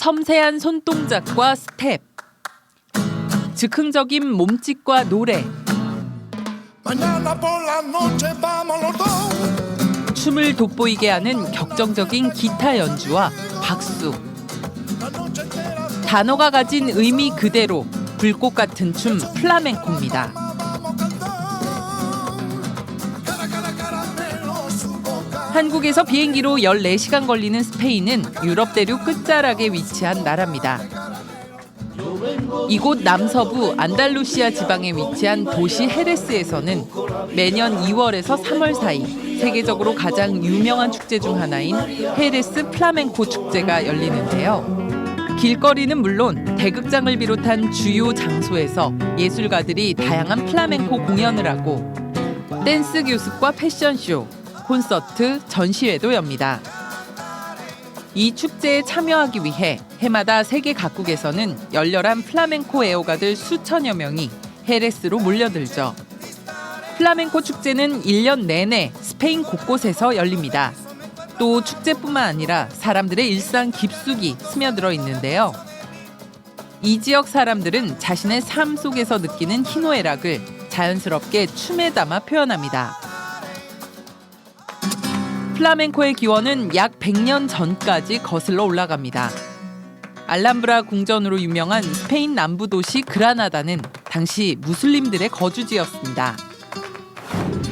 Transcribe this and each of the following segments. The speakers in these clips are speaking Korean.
섬세한 손동작과 스텝, 즉흥적인 몸짓과 노래. 춤을 돋보이게 하는 격정적인 기타 연주와 박수. 단어가 가진 의미 그대로 불꽃 같은 춤 플라멩코입니다. 한국에서 비행기로 14시간 걸리는 스페인은 유럽 대륙 끝자락에 위치한 나라입니다. 이곳 남서부 안달루시아 지방에 위치한 도시 헤레스에서는 매년 2월에서 3월 사이 세계적으로 가장 유명한 축제 중 하나인 헤레스 플라멩코 축제가 열리는데요. 길거리는 물론 대극장을 비롯한 주요 장소에서 예술가들이 다양한 플라멩코 공연을 하고 댄스 교습과 패션쇼, 콘서트, 전시회도 엽니다. 이 축제에 참여하기 위해 해마다 세계 각국에서는 열렬한 플라멩코 애호가들 수천여 명이 헤레스로 몰려들죠. 플라멩코 축제는 1년 내내 스페인 곳곳에서 열립니다. 또 축제뿐만 아니라 사람들의 일상 깊숙이 스며들어 있는데요. 이 지역 사람들은 자신의 삶 속에서 느끼는 희노애락을 자연스럽게 춤에 담아 표현합니다. 플라멩코의 기원은 약 100년 전까지 거슬러 올라갑니다. 알람브라 궁전으로 유명한 스페인 남부 도시 그라나다는 당시 무슬림들의 거주지였습니다.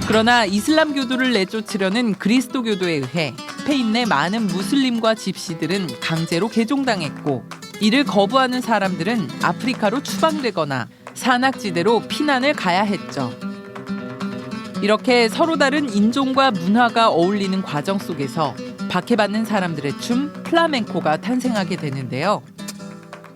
그러나 이슬람교도를 내쫓으려는 그리스도교도에 의해 스페인 내 많은 무슬림과 집시들은 강제로 개종당했고 이를 거부하는 사람들은 아프리카로 추방되거나 산악지대로 피난을 가야 했죠. 이렇게 서로 다른 인종과 문화가 어울리는 과정 속에서 박해받는 사람들의 춤 플라멩코가 탄생하게 되는데요.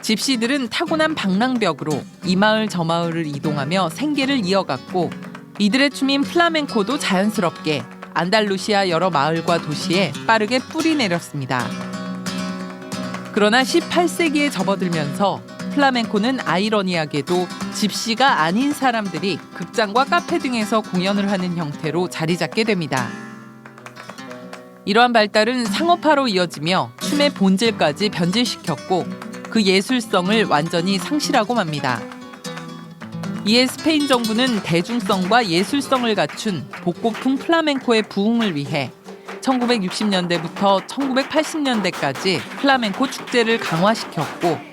집시들은 타고난 방랑벽으로 이 마을 저 마을을 이동하며 생계를 이어갔고 이들의 춤인 플라멩코도 자연스럽게 안달루시아 여러 마을과 도시에 빠르게 뿌리 내렸습니다. 그러나 18세기에 접어들면서 플라멩코는 아이러니하게도 집시가 아닌 사람들이 극장과 카페 등에서 공연을 하는 형태로 자리 잡게 됩니다. 이러한 발달은 상업화로 이어지며 춤의 본질까지 변질시켰고 그 예술성을 완전히 상실하고 맙니다. 이에 스페인 정부는 대중성과 예술성을 갖춘 복고풍 플라멩코의 부흥을 위해 1960년대부터 1980년대까지 플라멩코 축제를 강화시켰고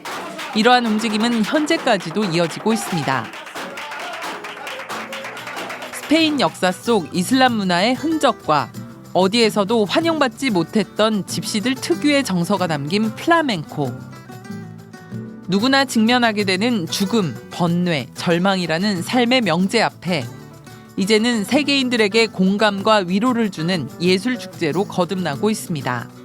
이러한 움직임은 현재까지도 이어지고 있습니다. 스페인 역사 속 이슬람 문화의 흔적과 어디에서도 환영받지 못했던 집시들 특유의 정서가 담긴 플라멩코. 누구나 직면하게 되는 죽음, 번뇌, 절망이라는 삶의 명제 앞에 이제는 세계인들에게 공감과 위로를 주는 예술 축제로 거듭나고 있습니다.